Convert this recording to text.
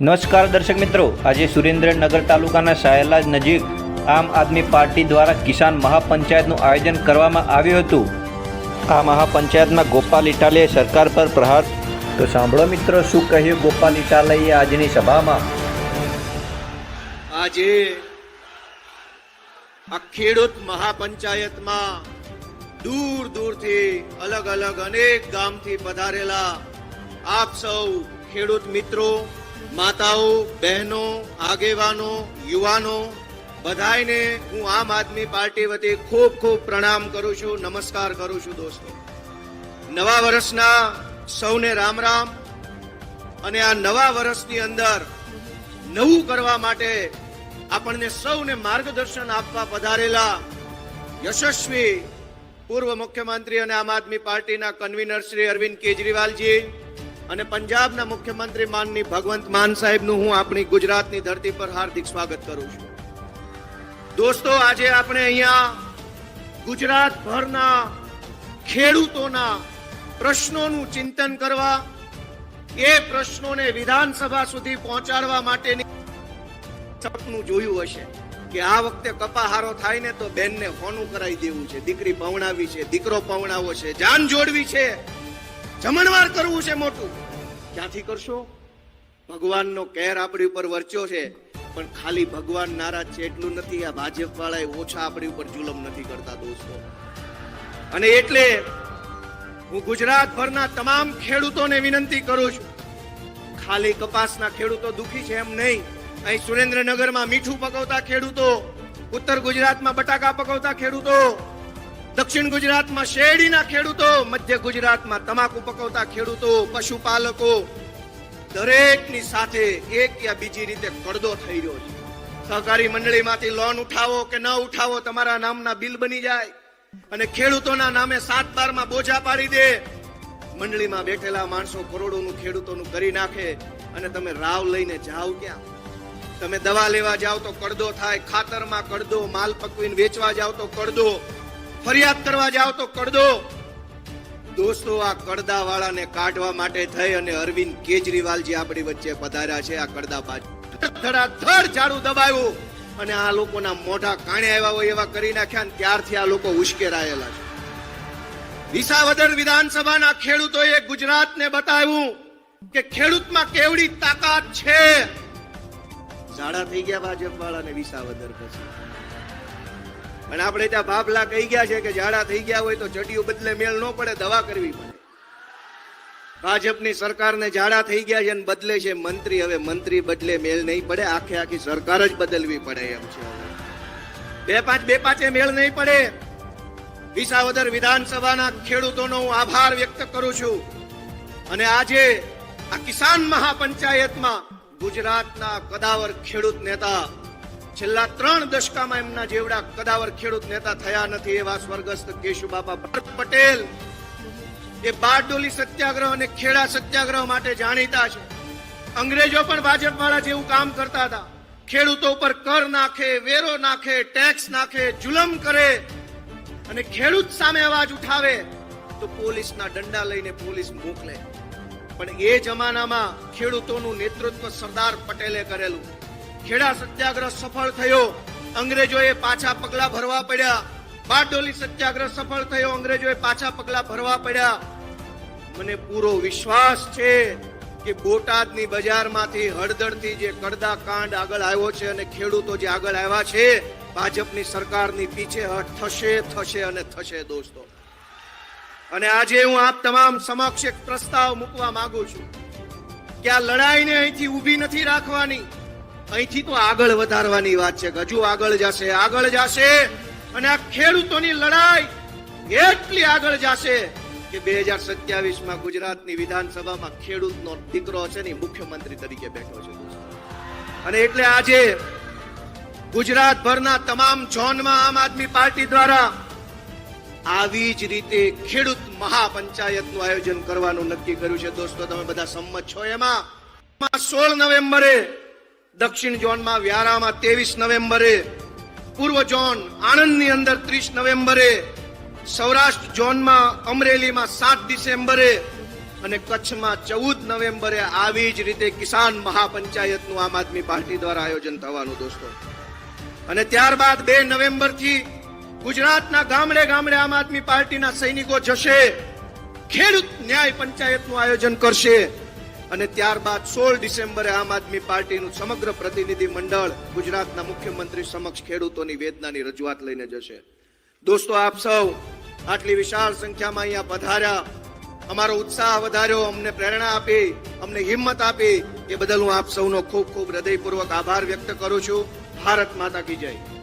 નમસ્કાર દર્શક મિત્રો. આજે સુરેન્દ્રનગર તાલુકાના સાયલા નજીક આમ આદમી પાર્ટી દ્વારા કિસાન મહાપંચાયતનું આયોજન કરવામાં આવ્યું હતું. આ મહાપંચાયતમાં ગોપાલ ઇટાલીએ સરકાર પર પ્રહાર. તો સાંભળો મિત્રો, શું કહ્યું ગોપાલ ઇટાલીએ આજની સભામાં? આજે આ ખેડૂત મહાપંચાયતમાં દૂર દૂરથી અલગ અલગ અનેક ગામથી પધારેલા આપ સૌ ખેડૂત મિત્રો માતાઓ, બહેનો, આગેવાનો, યુવાનો, બધાયને હું આમ આદમી પાર્ટી વતી ખૂબ ખૂબ પ્રણામ કરું છું, નમસ્કાર કરું છું દોસ્તો. નવા વર્ષના સૌને રામ રામ. અને આ નવા વર્ષની અંદર નવું કરવા માટે આપણને સૌને માર્ગદર્શન આપવા પધારેલા યશસ્વી પૂર્વ મુખ્યમંત્રી અને આમ આદમી પાર્ટીના કન્વીનર શ્રી અરવિંદ કેજરીવાલજી અને પંજાબના મુખ્યમંત્રી માનની ભગવંત માન સાહેબનું હું આપણી ગુજરાતની ધરતી પર હાર્દિક સ્વાગત કરું છું. દોસ્તો, આજે આપણે અહીંયા ગુજરાતભરના ખેડૂતોના પ્રશ્નોનું ચિંતન કરવા, એ પ્રશ્નોને વિધાનસભા સુધી પહોંચાડવા માટેની સપનું જોયું હશે કે આ વખતે કપાહારો થાય ને તો બેનને હોનું કરાવી દેવું છે. દીકરી પવણાવી છે, દીકરો પવણાવો છે, જાન જોડવી છે. જમણવાર કરવું છે મોટું. ક્યાંથી કરશો? ભગવાનનો કેર આપણી ઉપર વર્ચ્યો છે, પણ ખાલી ભગવાન નારાજ છે એટલું નથી. આ ભાજપ વાળા ઓછા આપણી ઉપર જુલમ નથી કરતા, દોસ્તો. અને એટલે હું ગુજરાતભરના તમામ ખેડૂતોને વિનંતી કરું છું. ખાલી કપાસના ખેડૂતો દુખી છે એમ નહીં. અહીં સુરેન્દ્રનગરમાં મીઠું પકવતા ખેડૂતો, ઉત્તર ગુજરાતમાં બટાકા પકવતા ખેડૂતો દક્ષિણ ગુજરાતમાં શેરડીના ખેડૂતો, મધ્ય ગુજરાતમાં તમાકુ પકવતા ખેડૂતો, પશુપાલકો દરેકની સાથે એક યા બીજી રીતે કડદો થઈ રહ્યો છે. સહકારી મંડળીમાંથી લોન ઉઠાવો કે ન ઉઠાવો તમારા નામના બિલ બની જાય અને ખેડૂતોના નામે સાત બારમાં બોજા પાડી દે. મંડળીમાં બેઠેલા માણસો કરોડોનું ખેડૂતોનું કરી નાખે અને તમે રાવ લઈને જાઓ ક્યાં? તમે દવા લેવા જાઓ તો કડદો થાય, ખાતરમાં કડદો માલ પકવીને વેચવા જાઓ તો કડદો ફરિયાદ કરવા જાઓ તો કડદો. દોસ્તો, આ કડદા વાળાને કાઢવા માટે થઈ અને અરવિંદ કેજરીવાલજી આપણી વચ્ચે પધાર્યા છે. આ કડદા બાજુ ધડાધડ ઝાડુ દબાવ્યું અને આ લોકોના મોઢા કાણે આવ્યા હોય એવા કરી નાખ્યા અને ત્યારથી આ લોકો ઉશ્કેરાયેલા છે. વિસાવદર વિધાનસભાના ખેડૂતોએ ગુજરાતને બતાવ્યું કે ખેડૂતમાં કેવડી તાકાત છે. ઝાડા થઈ ગયા ભાજપ વાળાને વિસાવદર પછી. અને આપણે ત્યાં ભાભલા કહી ગયા છે કે ઝાડા થઈ ગયા હોય તો ચડિયું બદલે મેળ ન પડે, દવા કરવી પડે. ભાજપની સરકારને ઝાડા થઈ ગયા છે અને બદલે છે મંત્રી. હવે મંત્રી બદલે મેળ નહીં પડે, આખે આખી સરકાર જ બદલવી પડે એમ છે. બે પાંચ, બે પાંચે મેળ નહીં પડે. વિસાવદર વિધાનસભાના ખેડૂતોનો હું આભાર વ્યક્ત કરું છું. અને આજે આ કિસાન મહાપંચાયતમાં ગુજરાતના કદાવર ખેડૂત નેતા છેલ્લા ત્રણ દશકામાં એમના જેવડા કદાવર ખેડૂત નેતા થયા નથી એવા સ્વર્ગસ્થ કેશુબાપા ભરત પટેલ. એ બારડોલી સત્યાગ્રહ અને ખેડા સત્યાગ્રહ માટે જાણીતા છે. અંગ્રેજો પણ ભાજપ વાળા જેવું કામ કરતા હતા. ખેડૂતો ઉપર કર નાખે, વેરો નાખે, ટેક્સ નાખે, જુલમ કરે અને ખેડૂત સામે અવાજ ઉઠાવે તો પોલીસના દંડા લઈને પોલીસ મોકલે. પણ એ જમાનામાં ખેડૂતોનું નેતૃત્વ સરદાર પટેલે કરેલું. ખેડા સત્યાગ્રહ સફળ થયો. અંગ્રેજોએ પાછા પગલા ભરવા પડ્યા. બારડોલી સત્યાગ્રહ સફળ થયો. અંગ્રેજોએ પાછા પગલા ભરવા પડ્યા. મને પૂરો વિશ્વાસ છે કે બોટાદની બજારમાંથી હળદરથી જે કડદા કાંડ આગળ આવ્યો છે અને ખેડૂતો જે આગળ આવ્યા છે, ભાજપની સરકારની પીછેહટ થશે થશે અને થશે દોસ્તો. અને આજે હું આપ તમામ સમક્ષ એક પ્રસ્તાવ મૂકવા માંગુ છું. કે આ લડાઈને અહીંથી ઊભી નથી રાખવાની. અહીંથી તો આગળ વધારવાની વાત છે. હજુ આગળ જશે આગળ જશે. અને આ ખેડૂતોની લડાઈ એટલી આગળ જશે કે બે હજાર સત્યાવીસમાં ગુજરાતની વિધાનસભામાં ખેડૂતનો દીકરો છે ને મુખ્યમંત્રી તરીકે બેઠો છે અને એટલે આજે ગુજરાતભરના તમામ ઝોનમાં આમ આદમી પાર્ટી દ્વારા આવી જ રીતે ખેડૂત મહાપંચાયતનું આયોજન કરવાનું નક્કી કર્યું છે. દોસ્તો, તમે બધા સંમત છો એમાં? સોળ નવેમ્બરે દક્ષિણ ઝોનમાં વ્યારામાં ત્રેવીસ નવેમ્બરે, પૂર્વ ઝોન આણંદની અંદર ત્રીસ નવેમ્બરે, સૌરાષ્ટ્ર ઝોનમાં અમરેલીમાં સાત ડિસેમ્બરે અને કચ્છમાં ચૌદ નવેમ્બરે આવી જ રીતે કિસાન મહાપંચાયતનું આમ આદમી પાર્ટી દ્વારા આયોજન થવાનું દોસ્તો. અને ત્યારબાદ બે નવેમ્બરથી ગુજરાતના ગામડે ગામડે આમ આદમી પાર્ટીના સૈનિકો જશે, ખેડૂત ન્યાય પંચાયતનું આયોજન કરશે. અને ત્યારબાદ સોળ ડિસેમ્બરે આમ આદમી પાર્ટીનું સમગ્ર પ્રતિનિધિ મંડળ ગુજરાતના મુખ્યમંત્રી સમક્ષ ખેડૂતોની વેદનાની રજૂઆત લઈને જશે. દોસ્તો, આપ સૌ આટલી વિશાળ સંખ્યામાં અહીંયા પધાર્યા. અમારો ઉત્સાહ વધાર્યો, અમને પ્રેરણા આપી, અમને હિંમત આપી. એ બદલ હું આપ સૌનો ખૂબ ખૂબ હૃદયપૂર્વક આભાર વ્યક્ત કરું છું. ભારત માતા કી જય.